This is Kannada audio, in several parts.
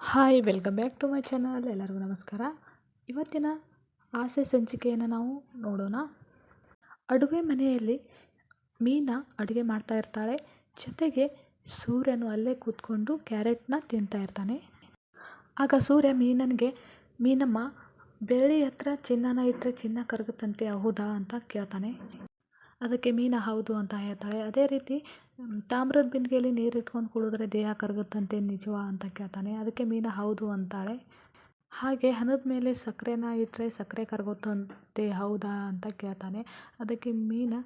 Hi, welcome back to my channel. ಎಲ್ಲರಿಗೂ ನಮಸ್ಕಾರ. ಇವತ್ತಿನ ಆಸೆ ಸಂಚಿಕೆಯನ್ನು ನಾವು ನೋಡೋಣ. ಅಡುಗೆ ಮನೆಯಲ್ಲಿ ಮೀನಾ ಅಡುಗೆ ಮಾಡ್ತಾ ಇರ್ತಾಳೆ. ಜೊತೆಗೆ ಸೂರ್ಯನು ಅಲ್ಲೇ ಕೂತ್ಕೊಂಡು ಕ್ಯಾರೆಟ್ನ ತಿಂತಾ ಇರ್ತಾನೆ. ಆಗ ಸೂರ್ಯ ಮೀನನಿಗೆ, ಮೀನಮ್ಮ, ಬೆಳ್ಳಿ ಹತ್ರ ಚಿನ್ನನ ಇಟ್ಟರೆ ಚಿನ್ನ ಕರಗುತ್ತಂತೆ, ಹೌದಾ? ಅಂತ ಕೇಳ್ತಾನೆ. ಅದಕ್ಕೆ ಮೀನಾ, ಹೌದು ಅಂತ ಹೇಳ್ತಾಳೆ. ಅದೇ ರೀತಿ ತಾಮ್ರದ ಬಿಂದಿಗೆಯಲ್ಲಿ ನೀರು ಇಟ್ಕೊಂಡು ಕುಡಿದ್ರೆ ದೇಹ ಕರಗುತ್ತಂತೆ ನಿಜವಾ ಅಂತ ಕೇಳ್ತಾನೆ. ಅದಕ್ಕೆ ಮೀನಾ ಹೌದು ಅಂತಾಳೆ. ಹಾಗೆ ಹಣದ ಮೇಲೆ ಸಕ್ಕರೆನ ಇಟ್ಟರೆ ಸಕ್ಕರೆ ಕರಗುತ್ತಂತೆ ಹೌದಾ ಅಂತ ಕೇಳ್ತಾನೆ. ಅದಕ್ಕೆ ಮೀನಾ,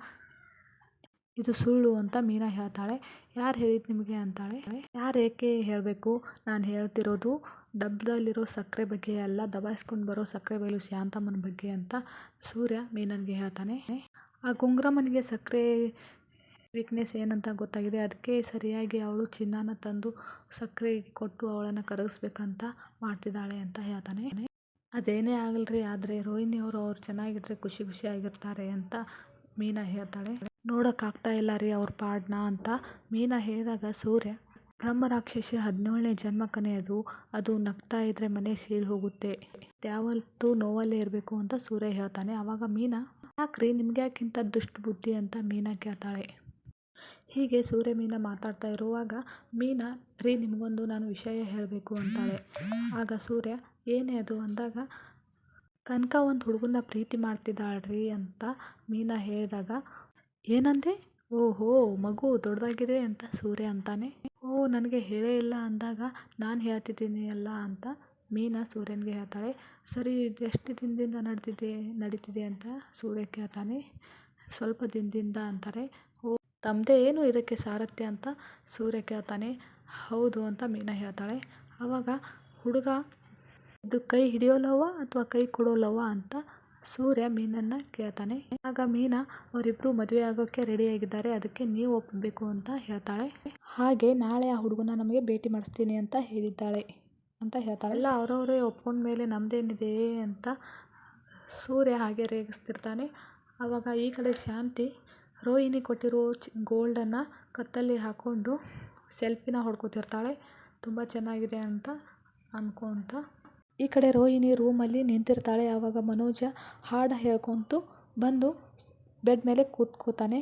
ಇದು ಸುಳ್ಳು ಅಂತ ಮೀನಾ ಹೇಳ್ತಾಳೆ. ಯಾರು ಹೇಳಿದ್ದು ನಿಮಗೆ ಅಂತಾಳೆ. ಯಾರು ಏಕೆ ಹೇಳಬೇಕು? ನಾನು ಹೇಳ್ತಿರೋದು ಡಬ್ಬದಲ್ಲಿರೋ ಸಕ್ಕರೆ ಬಗ್ಗೆ ಅಲ್ಲ, ದಬಾಯಿಸ್ಕೊಂಡು ಬರೋ ಸಕ್ಕರೆ ಬಯಲು ಶಾಂತಮ್ಮನ ಬಗ್ಗೆ ಅಂತ ಸೂರ್ಯ ಮೀನನಿಗೆ ಹೇಳ್ತಾನೆ. ಆ ಗುಂಗ್ರಮ್ಮನಿಗೆ ಸಕ್ಕರೆ ವೀಕ್ನೆಸ್ ಏನಂತ ಗೊತ್ತಾಗಿದೆ. ಅದಕ್ಕೆ ಸರಿಯಾಗಿ ಅವಳು ಚಿನ್ನಾನ ತಂದು ಸಕ್ಕರೆ ಕೊಟ್ಟು ಅವಳನ್ನು ಕರಗಿಸ್ಬೇಕಂತ ಮಾಡ್ತಿದ್ದಾಳೆ ಅಂತ ಹೇಳ್ತಾನೆ. ಅದೇನೇ ಆಗಲ್ರಿ ಆದರೆ ರೋಹಿಣಿ ಅವರು ಅವ್ರು ಚೆನ್ನಾಗಿದ್ರೆ ಖುಷಿ ಖುಷಿಯಾಗಿರ್ತಾರೆ ಅಂತ ಮೀನಾ ಹೇಳ್ತಾಳೆ. ನೋಡೋಕ್ಕಾಗ್ತಾ ಇಲ್ಲ ರೀ ಅವ್ರ ಪಾಡ್ನ ಅಂತ ಮೀನಾ ಹೇಳಿದಾಗ ಸೂರ್ಯ, ಬ್ರಹ್ಮ ರಾಕ್ಷಸಿ ಹದಿನೇಳನೇ ಜನ್ಮ ಕನೆಯದು ಅದು. ನಗ್ತಾ ಇದ್ರೆ ಮನೆ ಸೀಳು ಹೋಗುತ್ತೆ. ಯಾವತ್ತು ನೋವಲ್ಲೇ ಇರಬೇಕು ಅಂತ ಸೂರ್ಯ ಹೇಳ್ತಾನೆ. ಆವಾಗ ಮೀನಾ, ಯಾಕ್ರಿ ನಿಮ್ಗೆ ಯಾಕಿಂತ ದುಷ್ಟ ಬುದ್ಧಿ ಅಂತ ಮೀನಾ ಕೇಳ್ತಾಳೆ. ಹೀಗೆ ಸೂರ್ಯ ಮೀನ ಮಾತಾಡ್ತಾ ಇರುವಾಗ, ಮೀನಾ, ರೀ, ನಿಮಗೊಂದು ನಾನು ವಿಷಯ ಹೇಳಬೇಕು, ಅಂತಾಳೆ. ಆಗ ಸೂರ್ಯ, ಏನೇ ಅದು? ಅಂದಾಗ, ಕನಕ ಒಂದು ಹುಡುಗನ ಪ್ರೀತಿ ಮಾಡ್ತಿದ್ದಾಳ್ರಿ, ಅಂತ ಮೀನಾ ಹೇಳಿದಾಗ, ಏನಂದೆ? ಓಹೋ, ಮಗು ದೊಡ್ಡದಾಗಿದೆ ಅಂತ, ಸೂರ್ಯ ಅಂತಾನೆ. ಓ, ನನಗೆ ಹೇಳೇ ಇಲ್ಲ, ಅಂದಾಗ, ನಾನು ಹೇಳ್ತಿದ್ದೀನಿ ಅಲ್ಲ, ಅಂತ ಮೀನಾ ಸೂರ್ಯನಿಗೆ ಹೇಳ್ತಾಳೆ. ಸರಿ, ಎಷ್ಟು ದಿನದಿಂದ ನಡೆದಿದೆ, ನಡೀತಿದೆ? ಅಂತ ಸೂರ್ಯ ಕೇಳ್ತಾನೆ. ಸ್ವಲ್ಪ ದಿನದಿಂದ, ಅಂತಾರೆ. ತಮ್ಮದೇ ಏನು ಇದಕ್ಕೆ ಸಾರಥ್ಯ ಅಂತ ಸೂರ್ಯ ಕೇಳ್ತಾನೆ. ಹೌದು ಅಂತ ಮೀನಾ ಹೇಳ್ತಾಳೆ. ಆವಾಗ ಹುಡುಗ, ಇದು ಕೈ ಹಿಡಿಯೋಲವ ಅಥವಾ ಕೈ ಕೊಡೋಲ್ಲವ ಅಂತ ಸೂರ್ಯ ಮೀನನ್ನು ಕೇಳ್ತಾನೆ. ಆಗ ಮೀನಾ ಅವರಿಬ್ಬರು ಮದುವೆ ಆಗೋಕ್ಕೆ ರೆಡಿಯಾಗಿದ್ದಾರೆ ಅದಕ್ಕೆ ನೀವು ಒಪ್ಪಬೇಕು ಅಂತ ಹೇಳ್ತಾಳೆ. ಹಾಗೆ ನಾಳೆ ಆ ಹುಡುಗನ ನಮಗೆ ಭೇಟಿ ಮಾಡಿಸ್ತೀನಿ ಅಂತ ಹೇಳಿದ್ದಾಳೆ ಅಂತ ಹೇಳ್ತಾಳೆ. ಎಲ್ಲ ಅವರವರೇ ಒಪ್ಕೊಂಡ ಮೇಲೆ ನಮ್ಮದೇನಿದೆ ಅಂತ ಸೂರ್ಯ ಹಾಗೆ ರೇಗಿಸ್ತಿರ್ತಾನೆ. ಆವಾಗ ಈ ಕಡೆ ಶಾಂತಿ ರೋಹಿಣಿ ಕೊಟ್ಟಿರೋ ಚ್ ಗೋಲ್ಡನ್ನು ಕತ್ತಲ್ಲಿ ಹಾಕ್ಕೊಂಡು ಸೆಲ್ಫಿನ ಹೊಡ್ಕೊತಿರ್ತಾಳೆ. ತುಂಬ ಚೆನ್ನಾಗಿದೆ ಅಂತ ಅಂದ್ಕೊತ ಈ ಕಡೆ ರೋಹಿಣಿ ರೂಮಲ್ಲಿ ನಿಂತಿರ್ತಾಳೆ. ಆವಾಗ ಮನೋಜ ಹಾಡು ಹೇಳ್ಕೊತು ಬಂದು ಬೆಡ್ ಮೇಲೆ ಕೂತ್ಕೋತಾನೆ.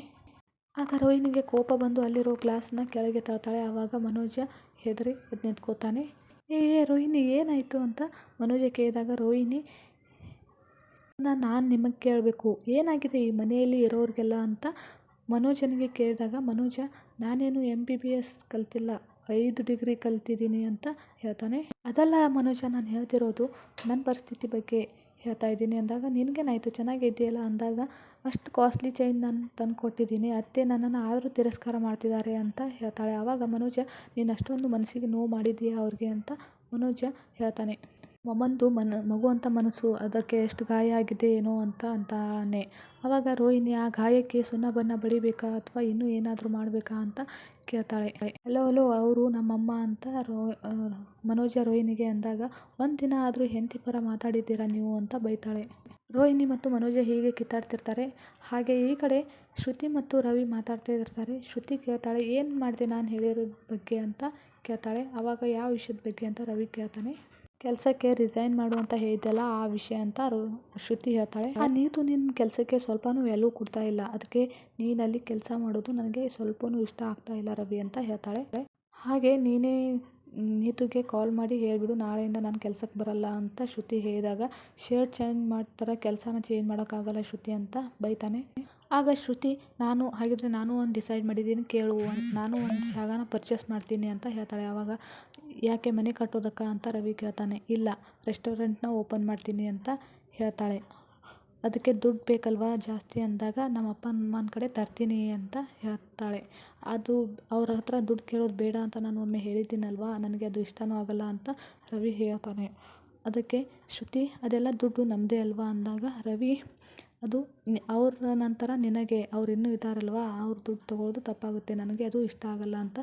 ಆಗ ರೋಹಿಣಿಗೆ ಕೋಪ ಬಂದು ಅಲ್ಲಿರೋ ಗ್ಲಾಸ್ನ ಕೆಳಗೆ ತಳ್ತಾಳೆ. ಆವಾಗ ಮನೋಜ ಹೆದರಿ ನಿಂತ್ಕೋತಾನೆ ಏ, ರೋಹಿಣಿ ಏನಾಯಿತು ಅಂತ ಮನೋಜ ಕೇಳಿದಾಗ ರೋಹಿಣಿ ನಾನು ನಿಮಗೆ ಕೇಳಬೇಕು. ಏನಾಗಿದೆ ಈ ಮನೆಯಲ್ಲಿ ಇರೋರಿಗೆಲ್ಲ ಅಂತ ಮನೋಜನಿಗೆ ಕೇಳಿದಾಗ, ಮನೋಜ, ನಾನೇನು ಎಂ ಬಿ ಬಿ ಎಸ್ ಕಲ್ತಿಲ್ಲ. ಐದು ಡಿಗ್ರಿ ಕಲ್ತಿದ್ದೀನಿ ಅಂತ ಹೇಳ್ತಾನೆ. ಅದಲ್ಲ ಮನೋಜ, ನಾನು ಹೇಳ್ತಿರೋದು ನನ್ನ ಪರಿಸ್ಥಿತಿ ಬಗ್ಗೆ ಹೇಳ್ತಾ ಇದ್ದೀನಿ ಅಂದಾಗ, ನಿನಗೇನಾಯಿತು? ಚೆನ್ನಾಗಿದೆಯಲ್ಲ ಅಂದಾಗ, ಅಷ್ಟು ಕಾಸ್ಟ್ಲಿ ಚೈನ್ ನಾನು ತಂದು ಕೊಟ್ಟಿದ್ದೀನಿ ಅತ್ತೆ ನನ್ನನ್ನು ಆದರೂ ತಿರಸ್ಕಾರ ಮಾಡ್ತಿದ್ದಾರೆ ಅಂತ ಹೇಳ್ತಾಳೆ. ಆವಾಗ ಮನೋಜ, ನೀನು ಅಷ್ಟೊಂದು ಮನಸ್ಸಿಗೆ ನೋವು ಮಾಡಿದ್ದೀಯಾ ಅವ್ರಿಗೆ? ಅಂತ ಮನೋಜ ಹೇಳ್ತಾನೆ. ಮಮ್ಮಂದು ಮನ ಮಗುವಂಥ ಮನಸ್ಸು ಅದಕ್ಕೆ ಎಷ್ಟು ಗಾಯ ಆಗಿದೆ ಏನೋ ಅಂತ ಅಂತಾನೆ. ಆವಾಗ ರೋಹಿಣಿ ಆ ಗಾಯಕ್ಕೆ ಸುಣ್ಣ ಬಣ್ಣ ಬಳಿಬೇಕಾ ಅಥವಾ ಇನ್ನೂ ಏನಾದರೂ ಮಾಡಬೇಕಾ ಅಂತ ಕೇಳ್ತಾಳೆ. ಹಲೋ ಹಲೋ, ಅವರು ನಮ್ಮಮ್ಮ ಅಂತ ರೋ ಮನೋಜ ರೋಹಿಣಿಗೆ ಅಂದಾಗ, ಒಂದು ದಿನ ಆದರೂ ಹೆಂಡತಿ ಪರ ಮಾತಾಡಿದ್ದೀರಾ ನೀವು ಅಂತ ಬೈತಾಳೆ. ರೋಹಿಣಿ ಮತ್ತು ಮನೋಜ ಹೀಗೆ ಕಿತ್ತಾಡ್ತಿರ್ತಾರೆ. ಹಾಗೆ ಈ ಕಡೆ ಶ್ರುತಿ ಮತ್ತು ರವಿ ಮಾತಾಡ್ತಾ ಇರ್ತಾರೆ. ಶ್ರುತಿ ಕೇಳ್ತಾಳೆ, ಏನು ಮಾಡಿದೆ ನಾನು ಹೇಳಿರೋ ಬಗ್ಗೆ? ಅಂತ ಕೇಳ್ತಾಳೆ. ಆವಾಗ ಯಾವ ವಿಷಯದ ಬಗ್ಗೆ ಅಂತ ರವಿ ಕೇಳ್ತಾನೆ. ಕೆಲಸಕ್ಕೆ ರಿಸೈನ್ ಮಾಡು ಅಂತ ಹೇಳಿದ್ದೆಲ್ಲ ಆ ವಿಷಯ ಅಂತ ಶ್ರುತಿ ಹೇಳ್ತಾಳೆ. ಆ ನೀತು ನಿನ್ನ ಕೆಲಸಕ್ಕೆ ಸ್ವಲ್ಪನೂ ವ್ಯಾಲ್ಯೂ ಕೊಡ್ತಾ ಇಲ್ಲ. ಅದಕ್ಕೆ ನೀನಲ್ಲಿ ಕೆಲಸ ಮಾಡೋದು ನನಗೆ ಸ್ವಲ್ಪನೂ ಇಷ್ಟ ಆಗ್ತಾ ಇಲ್ಲ ರವಿ ಅಂತ ಹೇಳ್ತಾಳೆ. ಹಾಗೆ ನೀನೇ ನೀತುಗೆ ಕಾಲ್ ಮಾಡಿ ಹೇಳಿಬಿಡು, ನಾಳೆಯಿಂದ ನಾನು ಕೆಲಸಕ್ಕೆ ಬರಲ್ಲ ಅಂತ ಶ್ರುತಿ ಹೇಳಿದಾಗ ಶರ್ಟ್ ಚೇಂಜ್ ಮಾಡ್ತಾರೆ, ಕೆಲಸನ ಚೇಂಜ್ ಮಾಡೋಕ್ಕಾಗಲ್ಲ ಶ್ರುತಿ ಅಂತ ಬೈತಾನೆ. ಆಗ ಶ್ರುತಿ, ನಾನು ಹಾಗಿದ್ರೆ ನಾನು ಒಂದು ಡಿಸೈಡ್ ಮಾಡಿದ್ದೀನಿ, ಕೇಳು, ನಾನು ಒಂದು ಜಾಗನ ಪರ್ಚೇಸ್ ಮಾಡ್ತೀನಿ ಅಂತ ಹೇಳ್ತಾಳೆ. ಆವಾಗ ಯಾಕೆ ಮನೆ ಕಟ್ಟೋದಕ್ಕ ಅಂತ ರವಿ ಕೇಳ್ತಾನೆ, ಇಲ್ಲ ರೆಸ್ಟೋರೆಂಟ್ನ ಓಪನ್ ಮಾಡ್ತೀನಿ ಅಂತ ಹೇಳ್ತಾಳೆ. ಅದಕ್ಕೆ ದುಡ್ಡು ಬೇಕಲ್ವಾ ಜಾಸ್ತಿ ಅಂದಾಗ ನಮ್ಮ ಅಪ್ಪ ಅಮ್ಮನ ಕಡೆ ತರ್ತೀನಿ ಅಂತ ಹೇಳ್ತಾಳೆ. ಅದು ಅವ್ರ ಹತ್ರ ದುಡ್ಡು ಕೇಳೋದು ಬೇಡ ಅಂತ ನಾನು ಒಮ್ಮೆ ಹೇಳಿದ್ದೀನಲ್ವಾ, ನನಗೆ ಅದು ಇಷ್ಟನೂ ಆಗಲ್ಲ ಅಂತ ರವಿ ಹೇಳ್ತಾನೆ. ಅದಕ್ಕೆ ಶ್ರುತಿ, ಅದೆಲ್ಲ ದುಡ್ಡು ನಮ್ಮದೇ ಅಲ್ವಾ ಅಂದಾಗ ರವಿ, ಅದು ಅವ್ರ ನಂತರ ನಿನಗೆ, ಅವ್ರು ಇನ್ನೂ ಇದ್ದಾರಲ್ವಾ ಅವ್ರ ದುಡ್ಡು ತಗೊಳ್ಳೋದು ತಪ್ಪಾಗುತ್ತೆ, ನನಗೆ ಅದು ಇಷ್ಟ ಆಗಲ್ಲ ಅಂತ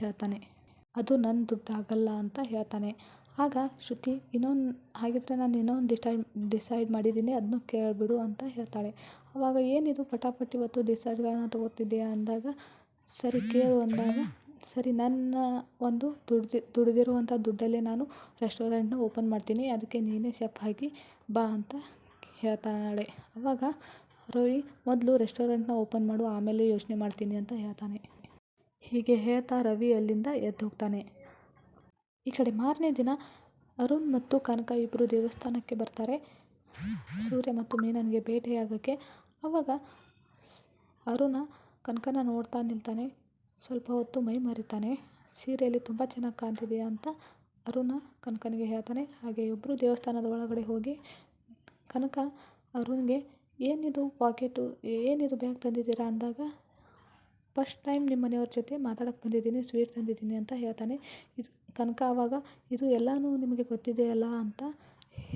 ಹೇಳ್ತಾನೆ. ಅದು ನನ್ನ ದುಡ್ಡು ಆಗಲ್ಲ ಅಂತ ಹೇಳ್ತಾನೆ. ಆಗ ಶ್ರುತಿ ಇನ್ನೊಂದು, ಹಾಗಿದ್ರೆ ನಾನು ಇನ್ನೊಂದು ಡಿಸೈಡ್ ಡಿಸೈಡ್ ಮಾಡಿದ್ದೀನಿ ಅದನ್ನು ಕೇಳಿಬಿಡು ಅಂತ ಹೇಳ್ತಾಳೆ. ಆವಾಗ ಏನಿದು ಪಟಾಪಟ್ ಇವತ್ತು ಡಿಸೈಡ್ಗಳನ್ನ ತೊಗೋತಿದ್ದೀಯಾ ಅಂದಾಗ, ಸರಿ ಕೇಳು ಅಂದಾಗ, ಸರಿ ನನ್ನ ಒಂದು ದುಡ್ದು ದುಡಿದಿರುವಂಥ ದುಡ್ಡಲ್ಲೇ ನಾನು ರೆಸ್ಟೋರೆಂಟ್ನ ಓಪನ್ ಮಾಡ್ತೀನಿ, ಅದಕ್ಕೆ ನೀನೇ ಶೆಫ್ ಆಗಿ ಬಾ ಅಂತ ಹೇಳ್ತಾಳೆ. ಆವಾಗ ರವಿ ಮೊದಲು ರೆಸ್ಟೋರೆಂಟ್ನ ಓಪನ್ ಮಾಡು, ಆಮೇಲೆ ಯೋಚನೆ ಮಾಡ್ತೀನಿ ಅಂತ ಹೇಳ್ತಾನೆ. ಹೀಗೆ ಹೇಳ್ತಾ ರವಿ ಅಲ್ಲಿಂದ ಎದ್ದು ಹೋಗ್ತಾನೆ ಈ ಕಡೆ ಮಾರನೇ ದಿನ ಅರುಣ್ ಮತ್ತು ಕನಕ ಇಬ್ಬರು ದೇವಸ್ಥಾನಕ್ಕೆ ಬರ್ತಾರೆ. ಸೂರ್ಯ ಮತ್ತು ಮೀನನಿಗೆ ಭೇಟಿಯಾಗೋಕ್ಕೆ ಆವಾಗ ಅರುಣ ಕನಕನ ನೋಡ್ತಾ ನಿಲ್ತಾನೆ. ಸ್ವಲ್ಪ ಹೊತ್ತು ಮೈ ಮರಿತಾನೆ. ಸೀರೆಯಲ್ಲಿ ತುಂಬ ಚೆನ್ನಾಗಿ ಕಾಣ್ತಿದೆಯಾ ಅಂತ ಅರುಣ ಕನಕನಿಗೆ ಹೇಳ್ತಾನೆ. ಹಾಗೆ ಇಬ್ಬರು ದೇವಸ್ಥಾನದ ಒಳಗಡೆ ಹೋಗಿ ಕನಕ ಅರುಣ್ಗೆ, ಏನಿದು ಪಾಕೆಟು? ಏನಿದು ಬ್ಯಾಗ್ ತಂದಿದ್ದೀರಾ? ಅಂದಾಗ ಫಸ್ಟ್ ಟೈಮ್ ನಿಮ್ಮ ಮನೆಯವ್ರ ಜೊತೆ ಮಾತಾಡಕ್ಕೆ ಬಂದಿದ್ದೀನಿ, ಸ್ವೀಟ್ ತಂದಿದ್ದೀನಿ ಅಂತ ಹೇಳ್ತಾನೆ. ಇದು ಕನಕ ಆವಾಗ ಇದು ಎಲ್ಲನೂ ನಿಮಗೆ ಗೊತ್ತಿದೆಯಲ್ಲ ಅಂತ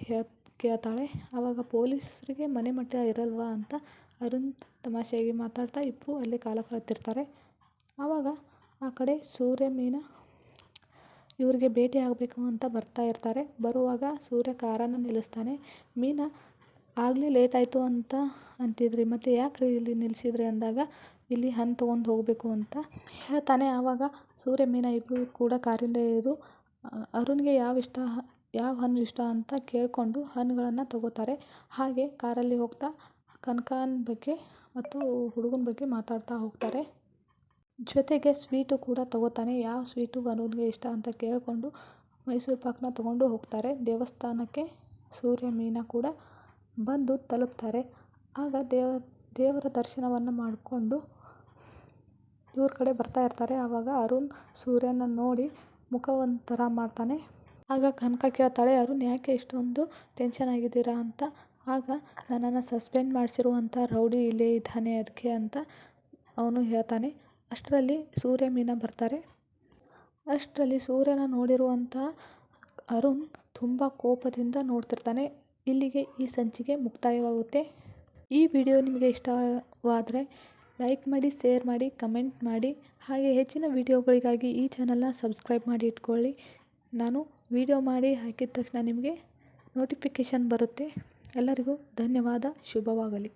ಹೇಳ್ ಕೇಳ್ತಾಳೆ. ಆವಾಗ ಪೊಲೀಸರಿಗೆ ಮನೆ ಮಟ್ಟ ಇರಲ್ವಾ ಅಂತ ಅರುಣ್ ತಮಾಷೆಯಾಗಿ ಮಾತಾಡ್ತಾ ಇಬ್ಬರು ಅಲ್ಲೇ ಕಾಲ ಕಳೆತಿರ್ತಾರೆ ಆವಾಗ ಆ ಕಡೆ ಸೂರ್ಯ, ಮೀನಾ ಇವರಿಗೆ ಭೇಟಿ ಆಗಬೇಕು ಅಂತ ಬರ್ತಾ ಇರ್ತಾರೆ. ಬರುವಾಗ ಸೂರ್ಯ ಕಾರನ್ನು ನಿಲ್ಲಿಸ್ತಾನೆ. ಮೀನಾ ಆಗಲೇ ಲೇಟ್ ಆಯಿತು ಅಂತ ಅಂತಿದ್ರಿ, ಮತ್ತು ಯಾಕೆ ರೀ ಇಲ್ಲಿ ನಿಲ್ಲಿಸಿದ್ರಿ ಅಂದಾಗ ಇಲ್ಲಿ ಹಣ್ಣು ತೊಗೊಂಡು ಹೋಗಬೇಕು ಅಂತ ಹೇಳ್ತಾನೆ. ಆವಾಗ ಸೂರ್ಯ ಮೀನಾ ಇಬ್ಬರು ಕೂಡ ಕಾರಿಂದ ಇಳಿದು, ಅರುಣ್ಗೆ ಯಾವ ಇಷ್ಟ, ಯಾವ ಹಣ್ಣು ಇಷ್ಟ ಅಂತ ಕೇಳಿಕೊಂಡು ಹಣ್ಣುಗಳನ್ನು ತಗೋತಾರೆ. ಹಾಗೆ ಕಾರಲ್ಲಿ ಹೋಗ್ತಾ ಕನಕನ ಬಗ್ಗೆ ಮತ್ತು ಹುಡುಗನ ಬಗ್ಗೆ ಮಾತಾಡ್ತಾ ಹೋಗ್ತಾರೆ. ಜೊತೆಗೆ ಸ್ವೀಟು ಕೂಡ ತಗೋತಾನೆ. ಯಾವ ಸ್ವೀಟು ಅರುಣ್ಗೆ ಇಷ್ಟ ಅಂತ ಕೇಳಿಕೊಂಡು ಮೈಸೂರು ಪಾಕ್ನ ತಗೊಂಡು ಹೋಗ್ತಾರೆ. ದೇವಸ್ಥಾನಕ್ಕೆ ಸೂರ್ಯ ಮೀನಾ ಕೂಡ ಬಂದು ತಲುಪ್ತಾರೆ. ಆಗ ದೇವ, ದೇವರ ದರ್ಶನವನ್ನು ಮಾಡಿಕೊಂಡು ಇವ್ರ ಕಡೆ ಬರ್ತಾ ಇರ್ತಾರೆ. ಆವಾಗ ಅರುಣ್ ಸೂರ್ಯನ ನೋಡಿ ಮುಖ ಒಂಥರ ಮಾಡ್ತಾನೆ. ಆಗ ಕನಕ ಕೇಳ್ತಾಳೆ, ಅರುಣ್, ಯಾಕೆ ಇಷ್ಟೊಂದು ಟೆನ್ಷನ್ ಆಗಿದ್ದೀರಾ ಅಂತ? ಆಗ, ನನ್ನನ್ನು ಸಸ್ಪೆಂಡ್ ಮಾಡಿಸಿರುವಂಥ ರೌಡಿ ಇಲ್ಲೇ ಇದ್ದಾನೆ ಅದಕ್ಕೆ ಅಂತ ಅವನು ಹೇಳ್ತಾನೆ. ಅಷ್ಟರಲ್ಲಿ ಸೂರ್ಯ ಮೀನಾ ಬರ್ತಾರೆ. ಅಷ್ಟರಲ್ಲಿ ಸೂರ್ಯನ ನೋಡಿರುವಂಥ ಅರುಣ್ ತುಂಬ ಕೋಪದಿಂದ ನೋಡ್ತಿರ್ತಾನೆ. ಇಲ್ಲಿಗೆ ಈ ಸಂಚಿಗೆ ಮುಕ್ತಾಯವಾಗುತ್ತೆ. ಈ ವಿಡಿಯೋ ನಿಮಗೆ ಇಷ್ಟವಾದರೆ ಲೈಕ್ ಮಾಡಿ ಸೇರ್ ಮಾಡಿ ಕಮೆಂಟ್ ಮಾಡಿ. ಹಾಗೆ ಹೆಚ್ಚಿನ ವೀಡಿಯೋಗಳಿಗಾಗಿ ಈ ಚಾನಲ್ನ ಸಬ್ಸ್ಕ್ರೈಬ್ ಮಾಡಿ ಇಟ್ಕೊಳ್ಳಿ. ನಾನು ವೀಡಿಯೋ ಮಾಡಿ ಹಾಕಿದ ತಕ್ಷಣ ನಿಮಗೆ ನೋಟಿಫಿಕೇಷನ್ ಬರುತ್ತೆ. ಎಲ್ಲರಿಗೂ ಧನ್ಯವಾದ. ಶುಭವಾಗಲಿ.